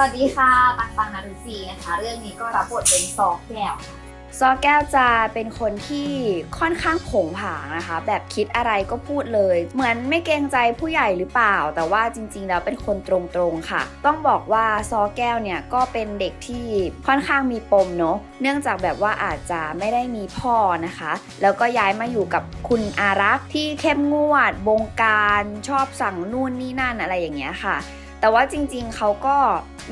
วัสดีค่ะ ตังตังนารุจีนะคะ เรื่องนี้ก็รับบทเป็นซอกแก้วค่ะซอแก้วจะเป็นคนที่ค่อนข้างผงผางนะคะ แบบคิดอะไรก็พูดเลย เหมือนไม่เกรงใจผู้ใหญ่หรือเปล่า แต่ว่าจริงๆแล้วเป็นคนตรงๆค่ะ ต้องบอกว่าซอแก้วเนี่ยก็เป็นเด็กที่ค่อนข้างมีปมเนาะเนื่องจากแบบว่าอาจจะไม่ได้มีพ่อนะคะ แล้วก็ย้ายมาอยู่กับคุณอารักษ์ที่เข้มงวด บงการชอบสั่งนู่นนี่นั่นอะไรอย่างเงี้ยค่ะแต่ว่าจริงๆ เขาก็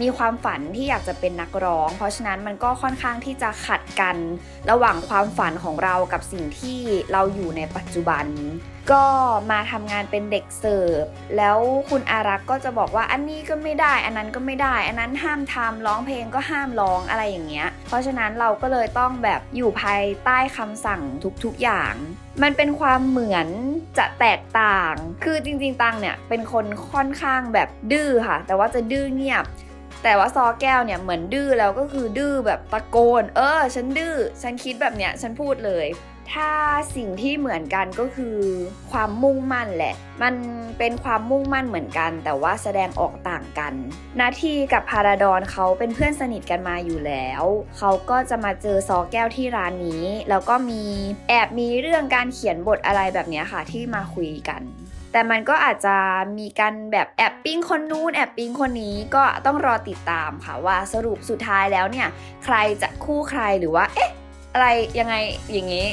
มีความฝันที่อยากจะเป็นนักร้อง เพราะฉะนั้นมันก็ค่อนข้างที่จะขัดกันระหว่างความฝันของเรากับสิ่งที่เราอยู่ในปัจจุบัน ก็มาทำงานเป็นเด็กเสิร์ฟแล้วคุณอารักษ์ก็จะบอกว่าอันนี้ก็ไม่ได้ อันนั้นก็ไม่ได้ อันนั้นห้ามทำร้องเพลงก็ห้ามร้องอะไรอย่างเงี้ย เพราะฉะนั้นเราก็เลยต้องแบบอยู่ภายใต้คำสั่งทุกๆอย่าง มันเป็นความเหมือนจะแตกต่าง คือจริงๆตังเนี่ยเป็นคนค่อนข้างแบบดื้อค่ะ แต่ว่าจะดื้อเงียบ แต่ว่าซอแก้วเนี่ยเหมือนดื้อแล้วก็คือดื้อแบบตะโกน เออ ฉันดื้อ ฉันคิดแบบเนี้ย ฉันพูดเลย ถ้าสิ่งที่เหมือนกันก็คือความมุ่งมั่นแหละ มันเป็นความมุ่งมั่นเหมือนกัน แต่ว่าแสดงออกต่างกัน นาทีกับพาราดอนเขาเป็นเพื่อนสนิทกันมาอยู่แล้ว เขาก็จะมาเจอซอแก้วที่ร้านนี้ แล้วก็มีแอบมีเรื่องการเขียนบทอะไรแบบเนี้ยค่ะที่มาคุยกัน แต่มันก็อาจจะมีการแบบแอบปิ้งคนนู้นแอบปิ้งคนนี้ก็ต้องรอติดตามค่ะว่าสรุปสุดท้ายแล้วเนี่ย ใครจะคู่ใครหรือว่า เอ๊ะ อะไรยังไงอย่างนี้